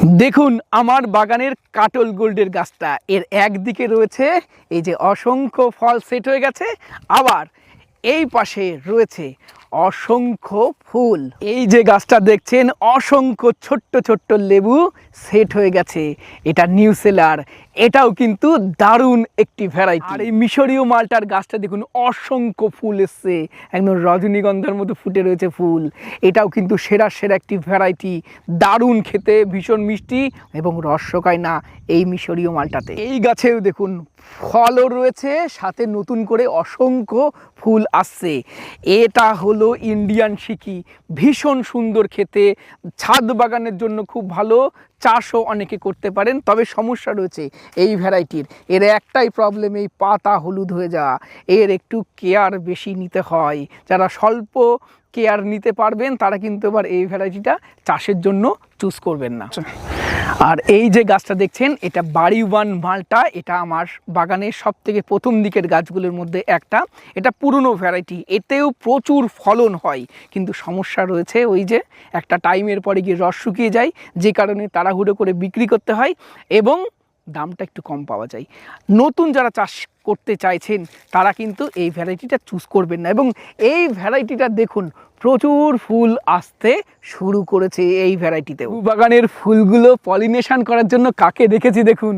দেখুন আমার বাগানের কাটল গোল্ডের গাছটা। এর একদিকে রয়েছে এই যে অসংখ্য ফল সেট হয়ে গেছে, আবার এই পাশে রয়েছে অসংখ্য ফুল। এই যে গাছটা দেখছেন, অসংখ্য ছোট্ট ছোট্ট লেবু সেট হয়ে গেছে। এটা নিউ সেলার। এটাও কিন্তু দারুণ একটি ভ্যারাইটি আর এই মিশরীয় মালটার গাছটা দেখুন, অসংখ্য ফুল এসছে। একদম রজনীগন্ধার মতো ফুটে রয়েছে ফুল। এটাও কিন্তু সেরা সেরা একটি ভ্যারাইটি দারুণ খেতে, ভীষণ মিষ্টি এবং রসকায় না এই মিশরীয় মালটাতে। এই গাছেও দেখুন, ফলও রয়েছে, সাথে নতুন করে অসংখ্য ফুল আসছে। এটা হলো ইন্ডিয়ান শিকি ভীষণ সুন্দর খেতে, ছাদ বাগানের জন্য খুব ভালো, চাষও অনেকে করতে পারেন, তবে সমস্যা রয়েছে এই ভ্যারাইটির। এর একটাই প্রবলেম এই পাতা হলুদ হয়ে যাওয়া। এর একটু কেয়ার বেশি নিতে হয়। যারা স্বল্প কেয়ার নিতে পারবেন, তারা কিন্তু এবার এই ভ্যারাইটিটা চাষের জন্য চুজ করবেন না। আর এই যে গাছটা দেখছেন, এটা বাড়ি ওয়ান মালটা। এটা আমার বাগানের সব থেকে প্রথম দিকের গাছগুলোর মধ্যে একটা। এটা পুরনো ভ্যারাইটি, এতেও প্রচুর ফলন হয়। কিন্তু সমস্যা রয়েছে ওই যে একটা টাইমের পরে গিয়ে রস শুকিয়ে যায়, যে কারণে তাড়াহুড়ো করে বিক্রি করতে হয় এবং দামটা একটু কম পাওয়া যায়। নতুন যারা চাষ করতে চাইছেন, তারা কিন্তু এই ভ্যারাইটিটা চুজ করবেন না এবং এই ভ্যারাইটিটা দেখুন, প্রচুর ফুল আসতে শুরু করেছে এই ভ্যারাইটিতে বাগানের ফুলগুলো পলিনেশন করার জন্য কাকে দেখেছি দেখুন?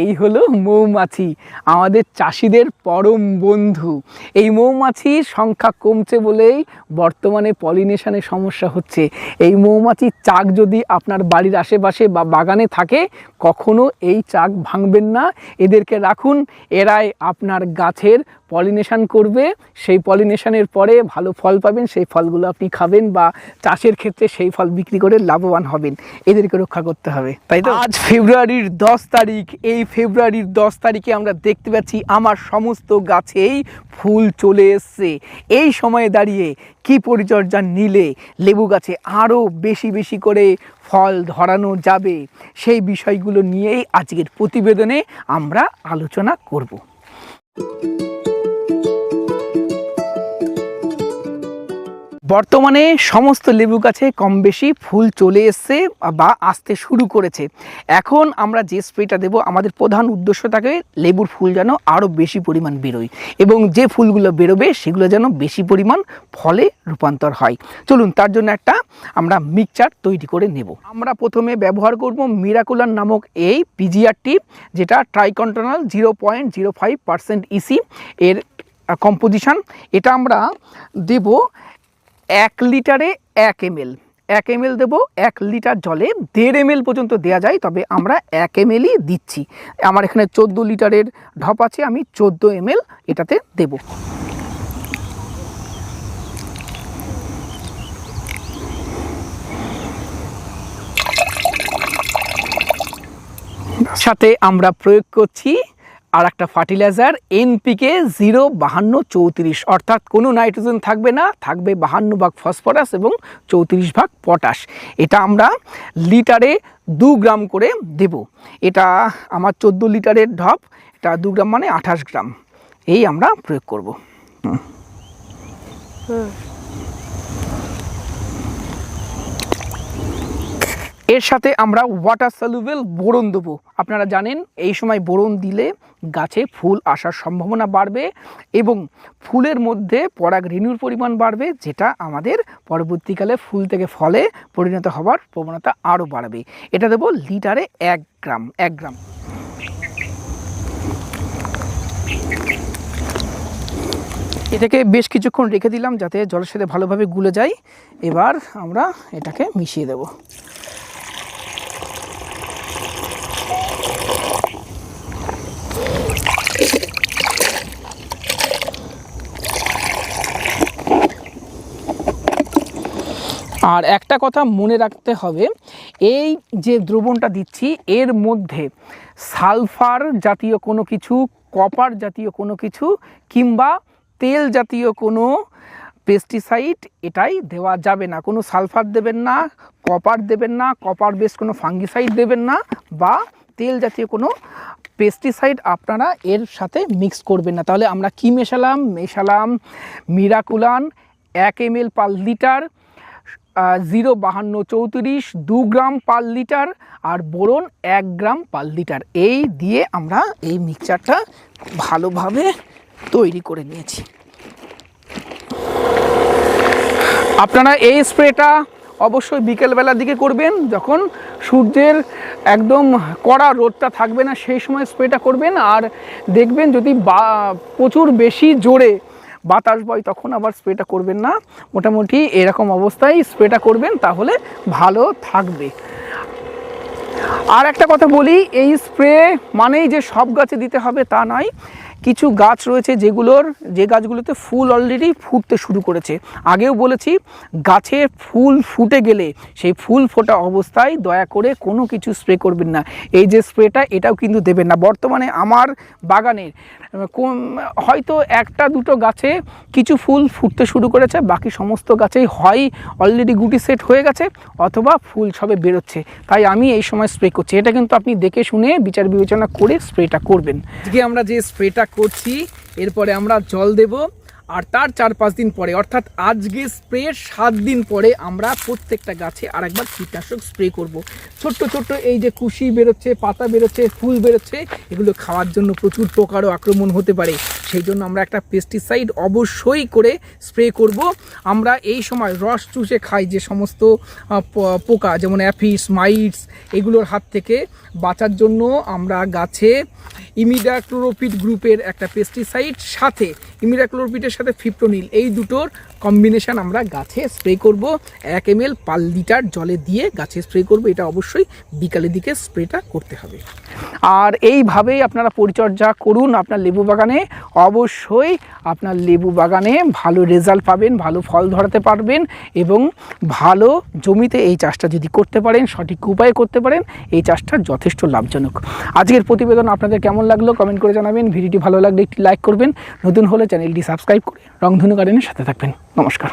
এই হলো মৌমাছি, আমাদের চাষিদের পরম বন্ধু। এই মৌমাছির সংখ্যা কমছে বলেই বর্তমানে পলিনেশনের সমস্যা হচ্ছে। এই মৌমাছির চাক যদি আপনার বাড়ির আশেপাশে বা বাগানে থাকে, কখনো এই চাক ভাঙবেন না। এদেরকে রাখুন, এরাই আপনার গাছের পলিনেশন করবে, সেই পলিনেশানের পরে ভালো ফল পাবেন, সেই ফলগুলো আপনি খাবেন বা চাষের ক্ষেত্রে সেই ফল বিক্রি করে লাভবান হবেন। এদেরকে রক্ষা করতে হবে, তাই তো? আজ ফেব্রুয়ারির দশ তারিখ, এই ফেব্রুয়ারির দশ তারিখে আমরা দেখতে পাচ্ছি আমার সমস্ত গাছেই ফুল চলে এসছে। এই সময়ে দাঁড়িয়ে কি পরিচর্যা নিলে লেবু গাছে আরও বেশি বেশি করে ফল ধরানো যাবে, সেই বিষয়গুলো নিয়েই আজকের প্রতিবেদনে আমরা আলোচনা করব। বর্তমানে সমস্ত লেবু গাছে কম বেশি ফুল চলে এসছে বা আসতে শুরু করেছে। এখন আমরা যে স্প্রেটা দেব, আমাদের প্রধান উদ্দেশ্য থাকে লেবুর ফুল যেন আরও বেশি পরিমাণ বেরোয় এবং যে ফুলগুলো বেরোবে সেগুলো যেন বেশি পরিমাণ ফলে রূপান্তর হয়। চলুন, তার জন্য একটা আমরা মিক্সচার তৈরি করে নেব। আমরা প্রথমে ব্যবহার করব মিরাকুলার নামক এই পিজিআরটি যেটা triacontanol zero point zero five percent EC এর কম্পোজিশান এটা আমরা দেব এক লিটারে এক এমএল। এক এমএল দেবো, এক লিটার জলে দেড় এমএল পর্যন্ত দেওয়া যায়, তবে আমরা এক এমএলই দিচ্ছি। আমার এখানে চোদ্দ লিটারের ঢপ আছে, আমি চোদ্দ এমএল এটাতে দেব। সাথে আমরা প্রয়োগ করছি আর একটা ফার্টিলাইজার এনপিকে জিরো বাহান্ন চৌত্রিশ। অর্থাৎ কোনো নাইট্রোজেন থাকবে না, থাকবে বাহান্ন ভাগ ফসফরাস এবং চৌত্রিশ ভাগ পটাশ। এটা আমরা লিটারে দু গ্রাম করে দেব। এটা আমার চোদ্দ লিটারের ঢপ, এটা দু গ্রাম মানে আঠাশ গ্রাম। এই আমরা প্রয়োগ করব। এর সাথে আমরা ওয়াটার সলিউবেল বোরন দেবো। আপনারা জানেন, এই সময় বোরন দিলে গাছে ফুল আসার সম্ভাবনা বাড়বে এবং ফুলের মধ্যে পরাগ রেণুর পরিমাণ বাড়বে, যেটা আমাদের পরবর্তীকালে ফুল থেকে ফলে পরিণত হওয়ার প্রবণতা আরও বাড়বে। এটা দেবো লিটারে এক গ্রাম এক গ্রাম। এটাকে বেশ কিছুক্ষণ রেখে দিলাম যাতে জলের সাথে ভালোভাবে গুলে যায়। এবার আমরা এটাকে মিশিয়ে দেবো। আর একটা কথা মনে রাখতে হবে, এই যে দ্রবণটা দিচ্ছি, এর মধ্যে সালফার জাতীয় কোনো কিছু, কপার জাতীয় কোনো কিছু, কিংবা তেল জাতীয় কোনো পেস্টিসাইড এটাই দেওয়া যাবে না। কোনো সালফার দেবেন না, কপার দেবেন না, কপার বেস কোনো ফাঙ্গিসাইড দেবেন না, বা তেল জাতীয় কোনো পেস্টিসাইড আপনারা এর সাথে মিক্স করবেন না। তাহলে আমরা কি মেশালাম? মেশালাম মিরাকুলান এক M L per litre zero বাহান্ন চৌত্রিশ, দু গ্রাম পার লিটার আর বোরন এক গ্রাম পার লিটার। এই দিয়ে আমরা এই মিক্সচারটা ভালোভাবে তৈরি করে নিয়েছি। আপনারা এই স্প্রেটা অবশ্যই বিকেলবেলার দিকে করবেন। যখন সূর্যের একদম কড়া রোদটা থাকবে না, সেই সময় স্প্রেটা করবেন। আর দেখবেন যদি বা প্রচুর বেশি জোরে বাতাস বয়, তখন আবার স্প্রেটা করবেন না। মোটামুটি এরকম অবস্থায় স্প্রেটা করবেন, তাহলে ভালো থাকবে। আর একটা কথা বলি, এই স্প্রে মানেই যে সব গাছে দিতে হবে তা নয় কিছু গাছ রয়েছে যেগুলোর, যে গাছগুলোতে ফুল অলরেডি ফুটতে শুরু করেছে। আগেও বলেছি, গাছে ফুল ফুটে গেলে সেই ফুল ফোটা অবস্থায় দয়া করে কোনো কিছু স্প্রে করবেন না। এই যে স্প্রেটা এটাও কিন্তু দেবেন না। বর্তমানে আমার বাগানের হয়তো একটা দুটো গাছে কিছু ফুল ফুটতে শুরু করেছে, বাকি সমস্ত গাছেই হয় অলরেডি গুটি সেট হয়ে গেছে, অথবা ফুল সবে বেরোচ্ছে। তাই আমি এই সময় স্প্রে করছি। এটা কিন্তু আপনি দেখে শুনে বিচার বিবেচনা করে স্প্রেটা করবেন। আজকে আমরা যে স্প্রেটা করছি। এরপরে আমরা জল দেব। আর তার চার পাঁচ দিন পরে, অর্থাৎ আজকে স্প্রের সাত দিন পরে আমরা প্রত্যেকটা গাছে আরেকবার কীটনাশক স্প্রে করব। ছোট্ট ছোট্ট এই যে কুশি বেরোচ্ছে, পাতা বেরোচ্ছে, ফুল বেরোচ্ছে, এগুলো খাওয়ার জন্য প্রচুর পোকারও আক্রমণ হতে পারে সেই জন্য আমরা একটা পেস্টিসাইড অবশ্যই করে স্প্রে করব আমরা এই সময় রস চুষে খাই যে সমস্ত পোকা, যেমন অ্যাফিস, মাইটস, এগুলোর হাত থেকে বাঁচার জন্য আমরা গাছে ইমিডাক্লোরোপিড গ্রুপের একটা পেস্টিসাইড সাথে, ইমিডাক্লোরোপিডের ফিপ্টোনিল এই দুটোর কম্বিনেশান আমরা গাছে স্প্রে করব। এক এম পার লিটার জলে দিয়ে গাছে স্প্রে করব। এটা অবশ্যই বিকালের দিকে স্প্রেটা করতে হবে। আর এইভাবেই আপনারা পরিচর্যা করুন আপনার লেবু বাগানে। অবশ্যই আপনার লেবু বাগানে ভালো রেজাল্ট পাবেন, ভালো ফল ধরাতে পারবেন এবং ভালো জমিতে এই চাষটা যদি করতে পারেন, সঠিক উপায়ে করতে পারেন, এই চাষটা যথেষ্ট লাভজনক। আজকের প্রতিবেদন আপনাদের কেমন লাগল কমেন্ট করে জানাবেন। ভিডিওটি ভালো লাগলে একটি লাইক করবেন। নতুন হলে চ্যানেলটি সাবস্ক্রাইব করে রংধনু গার্ডেনের সাথে থাকবেন। নমস্কার।